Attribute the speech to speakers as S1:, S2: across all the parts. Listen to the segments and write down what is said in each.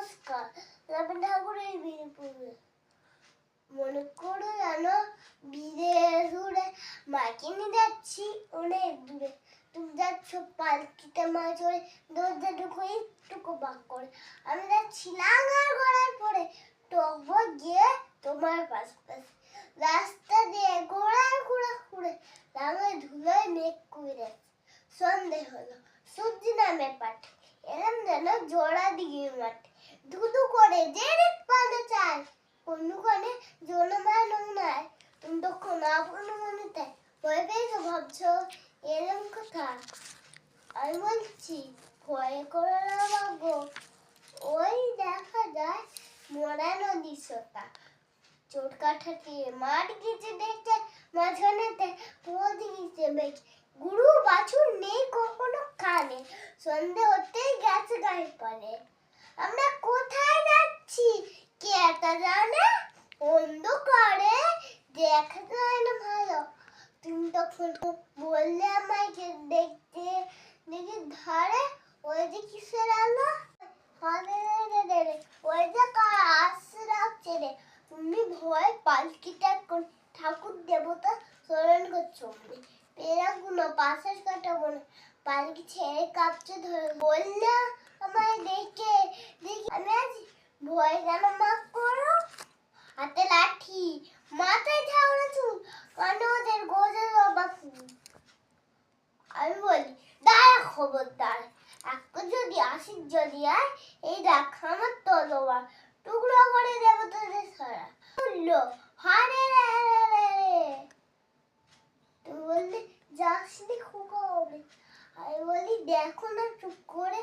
S1: নমস্কার। ঠাকুরের পড়বে মনে করো মাকে নিয়ে যাচ্ছি অনেক দূরে। তুমি যাচ্ছ পালকিতে দরজা ঢুকো একটুকু বাক করে। আমি যাচ্ছি পরে গিয়ে তোমার পাশ পাশে রাস্তা দিয়ে ঘোড়ার ঘোড়া ঘুরে লাঙ্গায় ধুলোয় মেঘ করে সন্ধে হলো, সূর্য নামে পাঠ এরম জোড়া দিকে মাঠে ধুধু করে যে পানে চায় কোনখানে জনমান নাই। তুমি তখন আপন মনেতে ভয় পেয়েছ ভাবছ? এরম কথা। আমি বলছি, ভয় করো না বাবু ওই দেখা যায় মোড়া নদী সোতা। চোট কাঠাতে মাঠ গেছে দেখছে মাঝখানেতে পথ গেছে বেশ। গুরু বাছুর নেই কখনো কানে সন্ধে হতেই গেছে গায়ে পানে আমরা কোথায় যাচ্ছি? কে একটা জানে? অন্ধকারে দেখা যায় না ভালো। তুমি তখন বললে আমাকে দেখতে। দেখি ধারে ওই যে কিসের আলো? ওই যে কার আসছে রাখছে রে তুমি ভয় পালকিটা ঠাকুর দেবতা স্মরণ করছ পেরাগুলো পাশের কাটাবো না পালকি ছেড়ে কাঁপছে ধরে। বললে আমায় দেখে, দেখি। আমি আজ ভয় কেন? মাফ করো। হাতে লাঠি, মাথায় ঝাউড়া চুল, কানে ওদের গোজে বাবা ফুল আমি বলি, দাঁড়া খবরদার। একটা যদি আসিস যদি আয়, এই দেখ, আমার তলোয়ার টুকরো করে দেবো তোদের সারা বলল হারে রে রে রে রে তুমি বললে নি খোকা হবে। আমি বলি, দেখো না, চুপ করে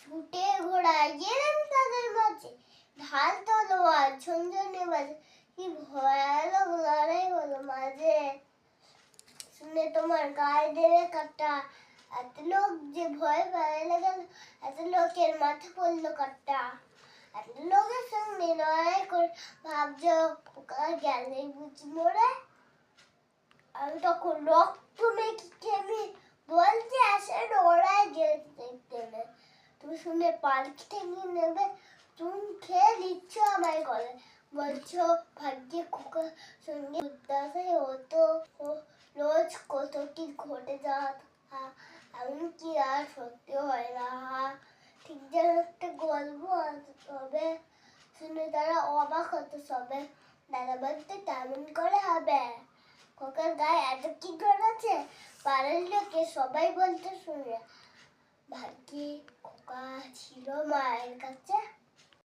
S1: ছুটে ঘোড়ায় গেলেন তাদের মাঝে। ঢাল তলোয়ার, ঝনঝনে বাজে। কি ভয়ানক লড়াই হলো মাঝে। শুনে তোমার গায়ে দেবে কাটা। এত লোক যে ভয় পায় গেল এত লোকের মাথা পড়ল কাটা। এত লোকের সঙ্গে লড়াই করে ভাবছ গেলে বুঝি মরে আমি তখন রক্ত মেখে আমি বলছি আসে ওরাই যেতে দেখতে না তুমি শুনে পালকি ঠেঙে নেবে তুমি খেয়ে দিচ্ছ আমায় গলে বলছো, ভাগ্যে খোকার সঙ্গে উদ্দাসে হতো রোজ কত কি ঘটে যাত এমন কি আর সত্যি হয় না ঠিক যেন একটা গল্প হবে, শুনে তারা অবাক হতো সবে। দাদা বলতে, তেমন করে হবে। খোকার গায়ে এত কি আছে? পাড়ার লোকে সবাই বলতে শুনে, ভাগ্যে খোকা ছিল মায়ের কাছে।